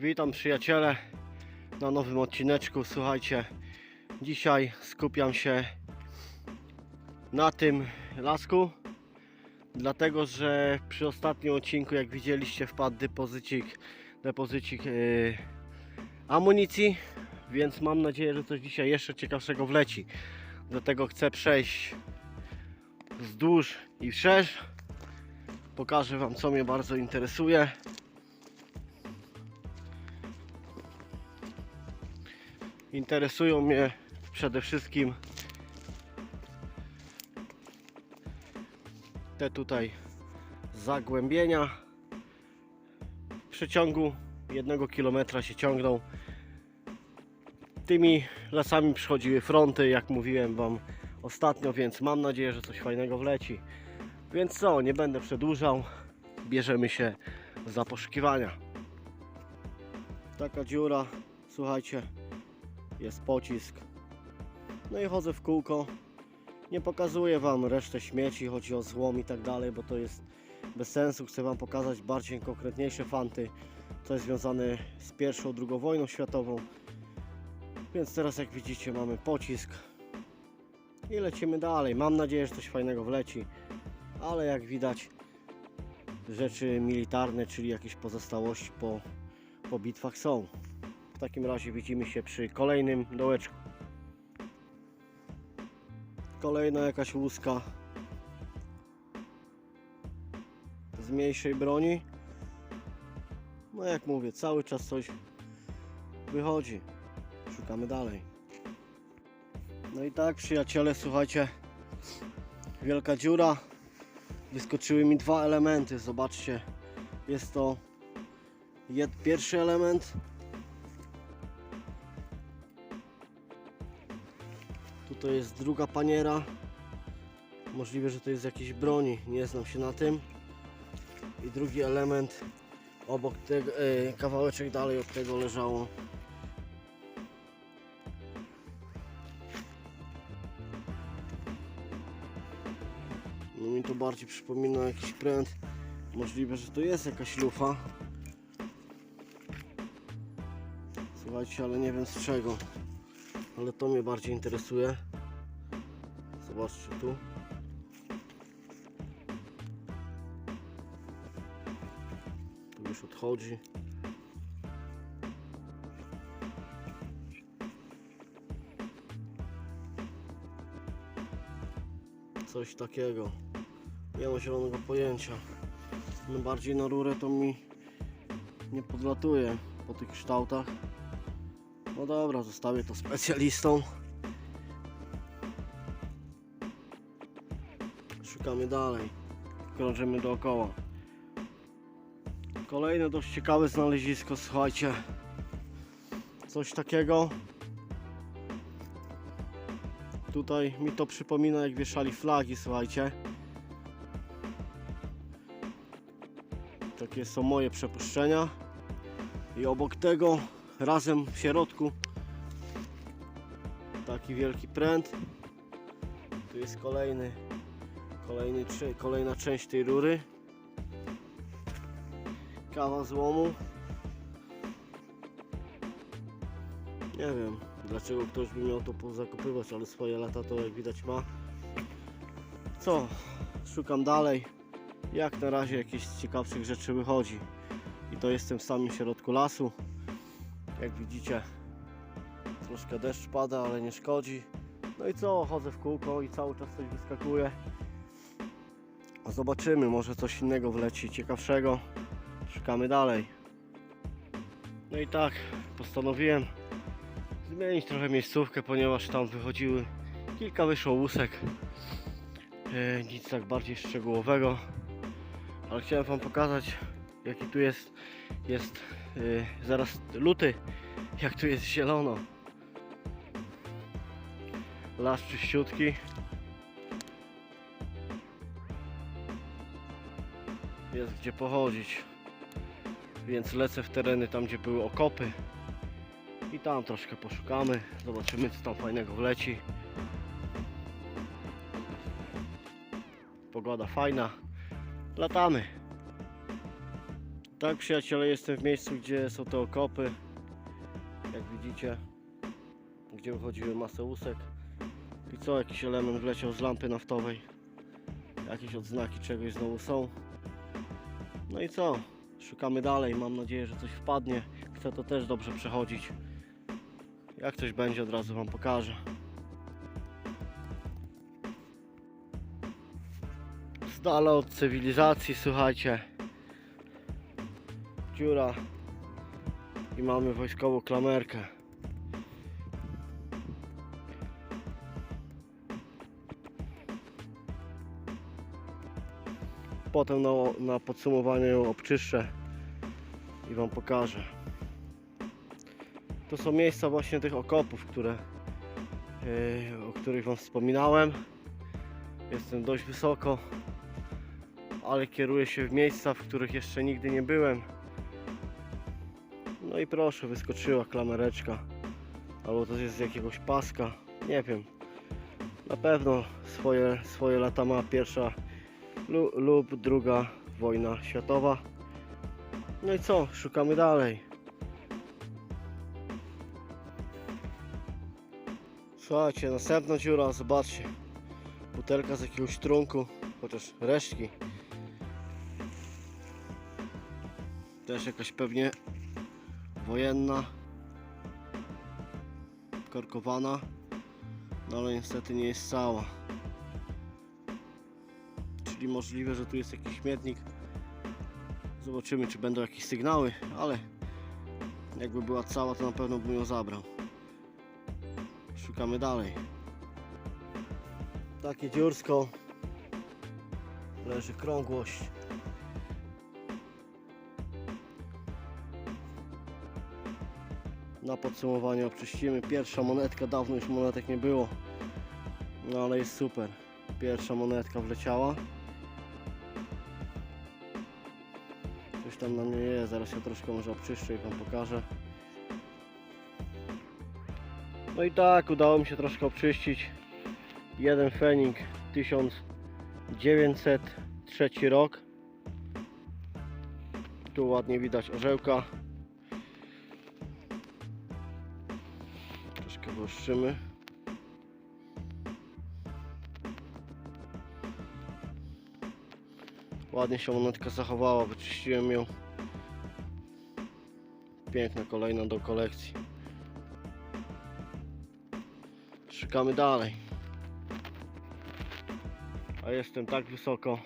Witam przyjaciele na nowym odcineczku. Słuchajcie, dzisiaj skupiam się na tym lasku, dlatego że przy ostatnim odcinku, jak widzieliście, wpadł depozycik, depozycik yy, amunicji, więc mam nadzieję, że coś dzisiaj jeszcze ciekawszego wleci. Dlatego chcę przejść wzdłuż i wszerz. Pokażę Wam, co mnie bardzo interesuje. Interesują mnie przede wszystkim te tutaj zagłębienia. W przeciągu jednego kilometra się ciągną. Tymi lasami przychodziły fronty, jak mówiłem Wam ostatnio, więc mam nadzieję, że coś fajnego wleci. Więc co, nie będę przedłużał. Bierzemy się za poszukiwania. Taka dziura, słuchajcie, jest pocisk. No i chodzę w kółko. Nie pokazuję Wam resztę śmieci, chodzi o złom i tak dalej, bo to jest bez sensu. Chcę Wam pokazać bardziej konkretniejsze fanty, co jest związane z pierwszą, drugą wojną światową. Więc teraz jak widzicie mamy pocisk i lecimy dalej. Mam nadzieję, że coś fajnego wleci, ale jak widać rzeczy militarne, czyli jakieś pozostałości po, po bitwach są. W takim razie widzimy się przy kolejnym dołeczku. Kolejna jakaś łuska z mniejszej broni. No jak mówię, cały czas coś wychodzi. Szukamy dalej. No i tak przyjaciele, słuchajcie, wielka dziura. Wyskoczyły mi dwa elementy. Zobaczcie, jest to pierwszy element Tutaj jest druga paniera. Możliwe, że to jest jakiś broni, nie znam się na tym. I drugi element obok tego, e, kawałeczek dalej od tego leżało. No mi to bardziej przypomina jakiś pręt. Możliwe, że to jest jakaś lufa. Słuchajcie, ale nie wiem z czego ale to mnie bardziej interesuje. Zobaczcie tu. Tu już odchodzi. Coś takiego. Nie mam zielonego pojęcia. No bardziej na rurę to mi nie podlatuje po tych kształtach. No dobra, zostawię to specjalistą. Szukamy dalej. Krążymy dookoła. Kolejne dość ciekawe znalezisko, słuchajcie. Coś takiego. Tutaj mi to przypomina jak wieszali flagi, słuchajcie. Takie są moje przepuszczenia. I obok tego razem w środku. Taki wielki pręt. Tu jest kolejny kolejny, kolejna część tej rury. Kawa złomu. Nie wiem dlaczego ktoś by miał to pozakopywać ale swoje lata to jak widać ma. Co? Szukam dalej. Jak na razie jakieś ciekawszych rzeczy wychodzi. I to jestem w samym środku lasu jak widzicie, troszkę deszcz pada, ale nie szkodzi. No i co, chodzę w kółko i cały czas coś wyskakuje. Zobaczymy, może coś innego wleci, ciekawszego. Szukamy dalej. No i tak, postanowiłem zmienić trochę miejscówkę, ponieważ tam wychodziły kilka wyszło łusek. E, nic tak bardziej szczegółowego. Ale chciałem Wam pokazać, jaki tu jest, jest Yy, zaraz luty, jak tu jest zielono. Las czyściutki. Jest gdzie pochodzić. Więc lecę w tereny tam, gdzie były okopy. I tam troszkę poszukamy. Zobaczymy, co tam fajnego wleci. Pogoda fajna. Latamy. Tak przyjaciele jestem w miejscu gdzie są te okopy. Jak widzicie Gdzie wychodziły masę łusek. I co jakiś element wleciał z lampy naftowej. Jakieś odznaki czegoś znowu są. No i co? Szukamy dalej, mam nadzieję, że coś wpadnie. Chcę to też dobrze przechodzić. Jak coś będzie od razu wam pokażę. Z dala od cywilizacji słuchajcie dziura i mamy wojskową klamerkę. Potem na, na podsumowanie ją obczyszczę i Wam pokażę. To są miejsca właśnie tych okopów, które, yy, o których Wam wspominałem. Jestem dość wysoko, ale kieruję się w miejsca, w których jeszcze nigdy nie byłem. I proszę, wyskoczyła klamereczka. Albo to jest z jakiegoś paska. Nie wiem. Na pewno swoje, swoje lata ma pierwsza lu, lub druga wojna światowa. No i co? Szukamy dalej. Słuchajcie, następna dziura, zobaczcie. Butelka z jakiegoś trunku, chociaż resztki. Też jakaś pewnie wojenna korkowana no ale niestety nie jest cała. Czyli możliwe, że tu jest jakiś śmietnik. Zobaczymy czy będą jakieś sygnały ale jakby była cała to na pewno bym ją zabrał. Szukamy dalej. Takie dziursko leży krągłość na podsumowanie oczyścimy. Pierwsza monetka, dawno już monetek nie było. No ale jest super. Pierwsza monetka wleciała. Coś tam na mnie jest, zaraz ja troszkę może obczyszczę i Wam pokażę. No i tak, udało mi się troszkę obczyścić. Jeden fening 1903 rok. Tu ładnie widać orzełka. Błyszczymy. Ładnie się monetka zachowała, wyczyściłem ją. Piękna kolejna do kolekcji. Szukamy dalej. A jestem tak wysoko.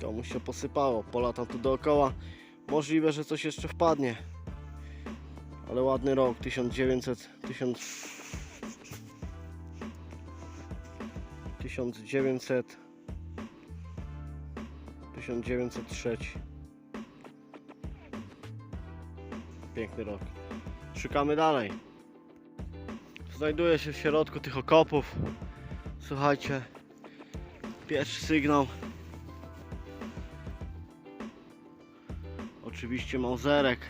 Komuś się posypało, polatam tu dookoła. Możliwe, że coś jeszcze wpadnie. Ale ładny rok, 1900, 1000, 1900, 1903. Piękny rok. Szukamy dalej. Znajduję się w środku tych okopów. Słuchajcie, pierwszy sygnał. Oczywiście mauzerek.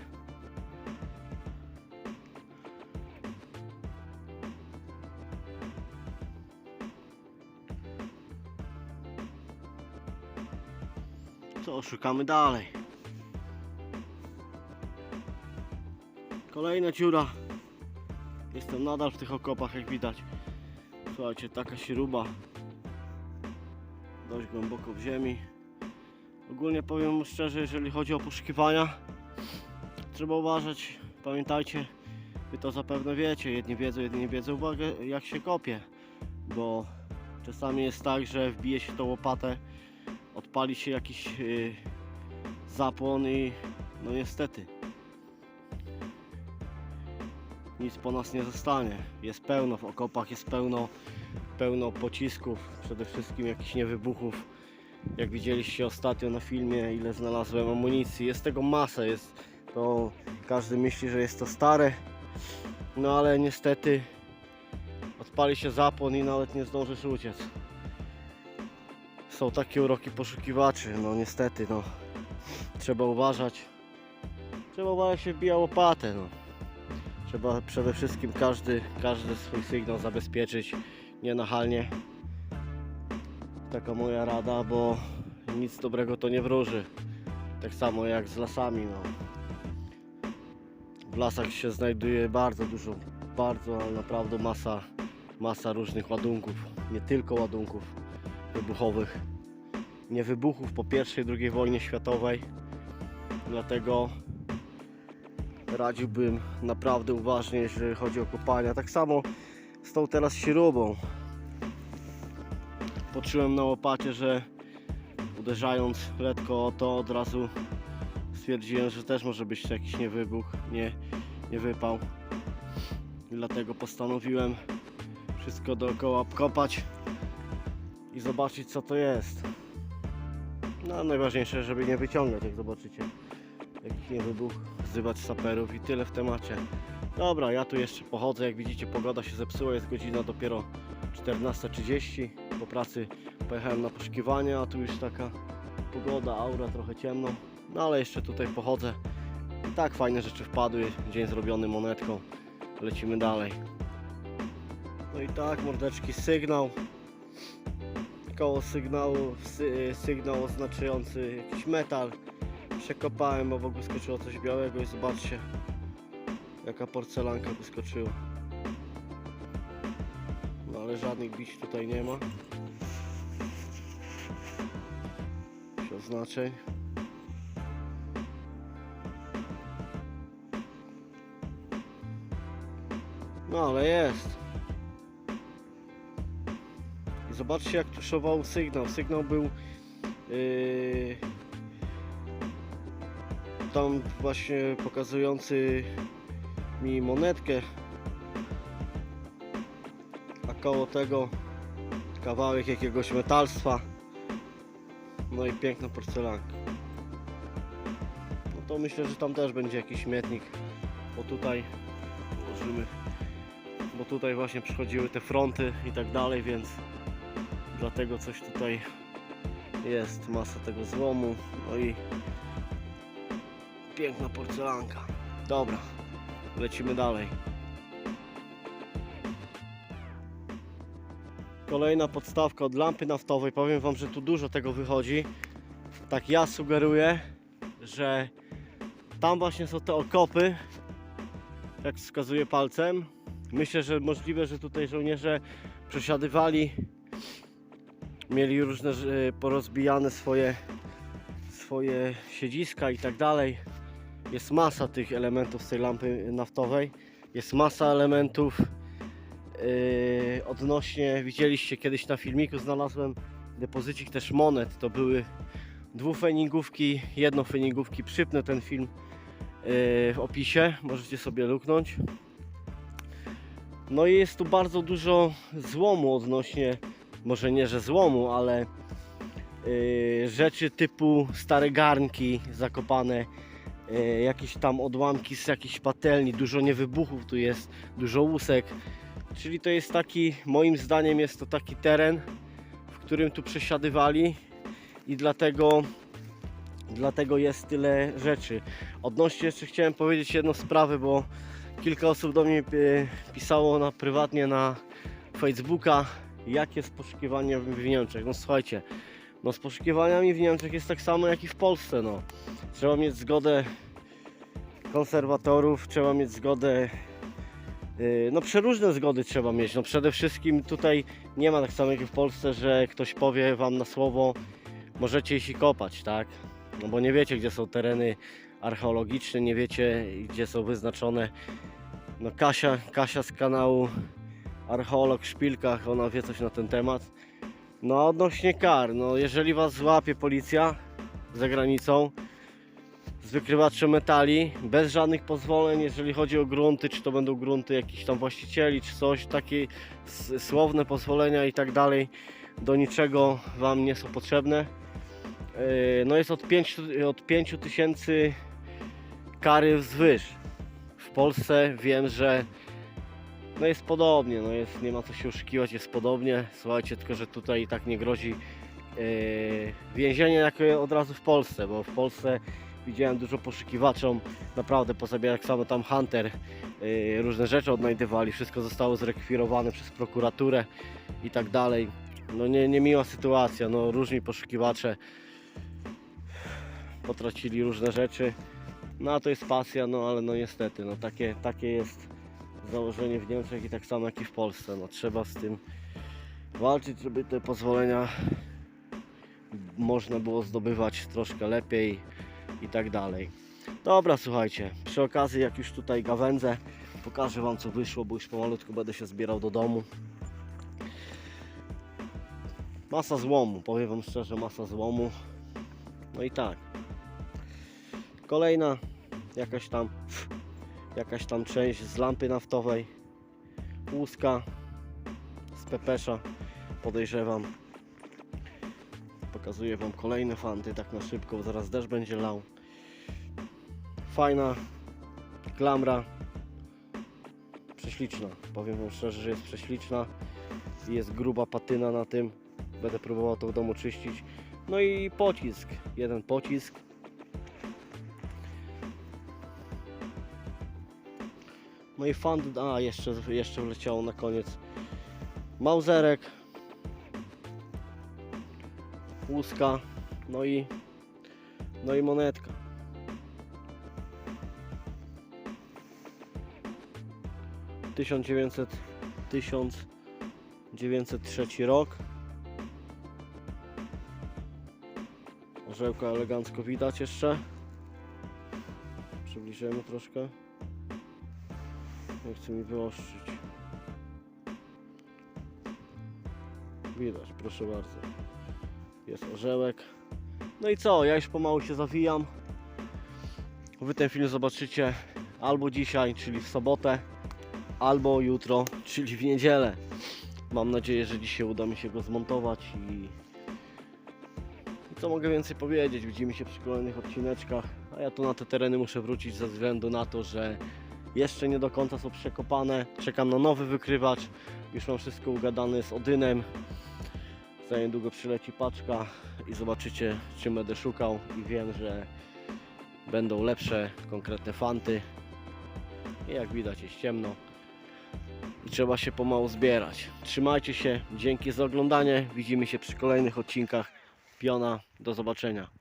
Co, szukamy dalej. Kolejna dziura. Jestem nadal w tych okopach, jak widać. Słuchajcie, taka śruba. Dość głęboko w ziemi. Ogólnie powiem szczerze, jeżeli chodzi o poszukiwania, trzeba uważać. Pamiętajcie, wy to zapewne wiecie, jedni wiedzą, jedni nie wiedzą, uwagę jak się kopie, bo czasami jest tak, że wbije się tą łopatę, odpali się jakiś yy, zapłon i no niestety nic po nas nie zostanie. Jest pełno w okopach, jest pełno, pełno pocisków, przede wszystkim jakichś niewybuchów jak widzieliście ostatnio na filmie, ile znalazłem amunicji. Jest tego masa, jest to każdy myśli, że jest to stare. No ale niestety odpali się zapłon i nawet nie zdążysz uciec. Są takie uroki poszukiwaczy, no niestety, no. Trzeba uważać. Trzeba uważać się wbija łopatę, no. Trzeba przede wszystkim każdy, każdy swój sygnał zabezpieczyć nienachalnie Taka moja rada, bo nic dobrego to nie wróży. Tak samo jak z lasami, no. W lasach się znajduje bardzo dużo, bardzo, ale naprawdę masa, masa różnych ładunków. Nie tylko ładunków wybuchowych. Nie wybuchów po i II wojnie światowej. Dlatego radziłbym naprawdę uważnie, jeżeli chodzi o kopania. Tak samo z tą teraz śrubą. Poczułem na łopacie, że uderzając letko o to od razu stwierdziłem, że też może być jakiś niewybuch, nie, nie wypał. Dlatego postanowiłem wszystko dookoła kopać i zobaczyć co to jest. No najważniejsze, żeby nie wyciągać, jak zobaczycie. Jakiś niewybuch, wzywać saperów i tyle w temacie. Dobra, ja tu jeszcze pochodzę, jak widzicie pogoda się zepsuła, jest godzina dopiero 14.30. Po pracy pojechałem na poszukiwania, a tu już taka pogoda, aura, trochę ciemno. No ale jeszcze tutaj pochodzę. I tak fajne rzeczy wpadły, dzień zrobiony monetką. Lecimy dalej. No i tak, mordeczki, sygnał. Koło sygnału, sy, sygnał oznaczający jakiś metal. Przekopałem, obok wyskoczyło coś białego i zobaczcie, jaka porcelanka wyskoczyła. No ale żadnych bić tutaj nie ma. Oznaczeń. No ale jest. I zobaczcie jak tuszował sygnał. Sygnał był yy, tam właśnie pokazujący mi monetkę. A koło tego kawałek jakiegoś metalstwa. No i piękna porcelanka. No to myślę, że tam też będzie jakiś śmietnik. Bo tutaj położymy. Bo tutaj właśnie przychodziły te fronty i tak dalej, więc dlatego coś tutaj jest. Masa tego złomu. No i piękna porcelanka. Dobra, lecimy dalej. Kolejna podstawka od lampy naftowej. Powiem Wam, że tu dużo tego wychodzi. Tak ja sugeruję, że tam właśnie są te okopy, jak wskazuje palcem. Myślę, że możliwe, że tutaj żołnierze przesiadywali, mieli różne porozbijane swoje, swoje siedziska i tak dalej. Jest masa tych elementów z tej lampy naftowej. Jest masa elementów yy, odnośnie, widzieliście kiedyś na filmiku, znalazłem depozycik też monet. To były dwufeningówki, jednofeningówki. Przypnę ten film yy, w opisie, możecie sobie luknąć. No i jest tu bardzo dużo złomu odnośnie, może nie że złomu, ale yy, rzeczy typu stare garnki zakopane, e, jakieś tam odłamki z jakichś patelni, dużo niewybuchów tu jest, dużo łusek. Czyli to jest taki, moim zdaniem jest to taki teren, w którym tu przesiadywali i dlatego, dlatego jest tyle rzeczy. Odnośnie jeszcze chciałem powiedzieć jedną sprawę, bo kilka osób do mnie e, pisało na prywatnie na Facebooka, jakie jest poszukiwanie w Niemczech. No słuchajcie, no z poszukiwaniami w Niemczech jest tak samo jak i w Polsce. No. Trzeba mieć zgodę konserwatorów, trzeba mieć zgodę. Yy, No przeróżne zgody trzeba mieć. No przede wszystkim tutaj nie ma tak samo jak w Polsce, że ktoś powie wam na słowo możecie iść i kopać, tak? No bo nie wiecie gdzie są tereny archeologiczne, nie wiecie gdzie są wyznaczone. No Kasia, Kasia z kanału Archeolog w Szpilkach, ona wie coś na ten temat. No odnośnie kar, no jeżeli was złapie policja za granicą z wykrywaczem metali, bez żadnych pozwoleń, jeżeli chodzi o grunty, czy to będą grunty jakichś tam właścicieli, czy coś, takie słowne pozwolenia i tak dalej, do niczego wam nie są potrzebne. Yy, No jest od 5 od 5 tysięcy kary wzwyż. W Polsce wiem, że no jest podobnie, no jest, nie ma co się oszukiwać, jest podobnie. Słuchajcie, tylko że tutaj i tak nie grozi yy, więzienie jak od razu w Polsce, bo w Polsce widziałem dużo poszukiwaczom, naprawdę pozabijać jak samo tam Hunter, yy, różne rzeczy odnajdywali, wszystko zostało zrekwirowane przez prokuraturę i tak dalej. no nie, niemiła sytuacja, no różni poszukiwacze potracili różne rzeczy, no a to jest pasja, no ale no niestety, no takie, takie jest założenie w Niemczech i tak samo jak i w Polsce, no trzeba z tym walczyć, żeby te pozwolenia można było zdobywać troszkę lepiej i tak dalej. Dobra, słuchajcie, przy okazji jak już tutaj gawędzę, pokażę Wam co wyszło, bo już pomalutku będę się zbierał do domu. Masa złomu, powiem Wam szczerze, masa złomu. No i tak. Kolejna jakaś tam jakaś tam część z lampy naftowej, łuska z pepesza, podejrzewam. Pokazuję Wam kolejne fanty, tak na szybko, bo zaraz deszcz będzie lał. Fajna klamra, prześliczna. Powiem Wam szczerze, że jest prześliczna jest gruba patyna na tym. Będę próbował to w domu czyścić. No i pocisk, jeden pocisk. No i fan, a jeszcze, jeszcze wleciało na koniec Mauzerek, łuska, no i no i monetka. Tysiąc dziewięćset tysiąc dziewięćset trzeci rok. Orzełka elegancko widać jeszcze. Przybliżymy troszkę. Nie chcę mi wyostrzyć. Widać, proszę bardzo. Jest orzełek. No i co? Ja już pomału się zawijam. Wy ten film zobaczycie albo dzisiaj, czyli w sobotę, albo jutro, czyli w niedzielę. Mam nadzieję, że dzisiaj uda mi się go zmontować i, i co mogę więcej powiedzieć. Widzimy się przy kolejnych odcineczkach. A ja tu na te tereny muszę wrócić ze względu na to, że jeszcze nie do końca są przekopane. Czekam na nowy wykrywacz. Już mam wszystko ugadane z Odynem. Za niedługo przyleci paczka i zobaczycie czym będę szukał i wiem, że będą lepsze konkretne fanty. I jak widać jest ciemno trzeba się pomału zbierać. Trzymajcie się, dzięki za oglądanie. Widzimy się przy kolejnych odcinkach Piona. Do zobaczenia.